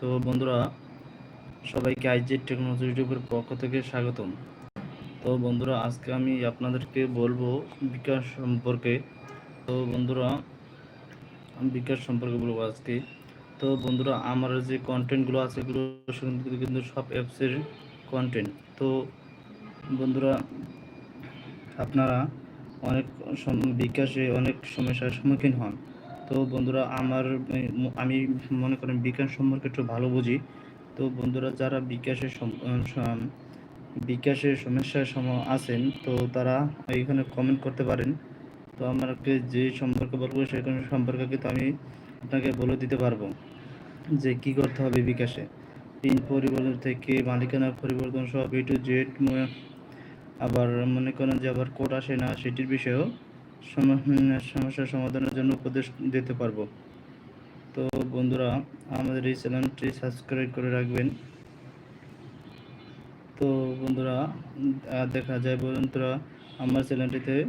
তো বন্ধুরা, সবাইকে আইজেড টেকনোলজি ইউটিউবের পক্ষ থেকে স্বাগতম। তো বন্ধুরা, আজকে আমি আপনাদেরকে বলব বিকাশ সম্পর্কে। তো বন্ধুরা, আমি বিকাশ সম্পর্কে বলব আজকে। তো বন্ধুরা, আমার যে কন্টেন্টগুলো আছে এগুলো কিন্তু- সব অ্যাপসের কন্টেন্ট তো বন্ধুরা, আপনারা অনেক বিকাশে অনেক সমস্যার সম্মুখীন হন। তো বন্ধুরা আমার, আমি মনে করেন বিজ্ঞান সম্পর্কে একটু ভালো বুঝি। তো বন্ধুরা যারা বিকাশের বিকাশের সমস্যার সম, আছেন, তো তারা এইখানে কমেন্ট করতে পারেন। তো আমাকে যে সম্পর্কে বলব সেখানে সম্পর্কে কিন্তু আমি আপনাকে বলে দিতে পারব যে কি করতে হবে বিকাশে। পিন পরিবর্তন থেকে মালিকানা পরিবর্তন সব এ টু জেড আবার মনে করেন যে আবার কোড আসে না সেটির বিষয়েও সম- হুম, সমস্যার সমাধানের জন্য উপদেশ দিতে পারব। তো বন্ধুরা আমাদের এই চ্যানেলটি সাবস্ক্রাইব করে রাখবেন। তো বন্ধুরা দেখা যায় বন্ধুরা আমার চ্যানেলটিতে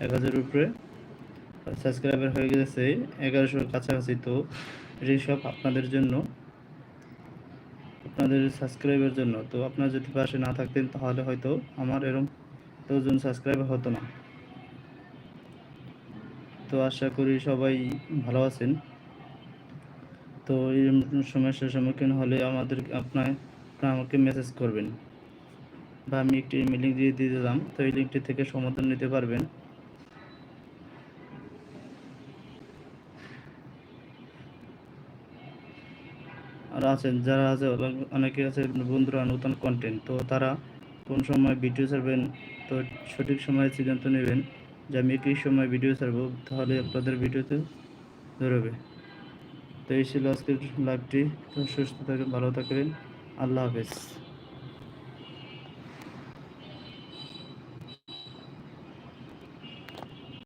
এক হাজারের উপরে সাবস্ক্রাইবার হয়ে গেছে এগারোশোর কাছাকাছি। তো এটি সব আপনাদের জন্য আপনাদের সাবস্ক্রাইবের জন্য। তো আপনারা যদি পাশে না থাকতেন তাহলে হয়তো আমার এরকম দশজন সাবস্ক্রাইবার হতো না। তো আশা করি সবাই ভালো আছেন। তো এই সমস্যার সম্মুখীন হলে আমাদের আপনার আমাকে মেসেজ করবেন বা আমি একটি লিঙ্ক দিয়ে দিয়ে দিলাম তো এই লিঙ্কটি থেকে সমাধান নিতে পারবেন। আর আছেন, যারা আছে, অনেকে আছে বন্ধুরা নতুন কন্টেন্ট তো তারা কোন সময় ভিডিও ছাড়বেন, তো সঠিক সময়ে সিদ্ধান্ত নেবেন। যে আমি একই সময় ভিডিও ছাড়বো, তাহলে আপনাদের ভিডিওতে ধরবে। তো এই ছিল আজকের লাইভটি সুস্থ থাকবেন ভালো থাকবেন। আল্লাহ হাফেজ।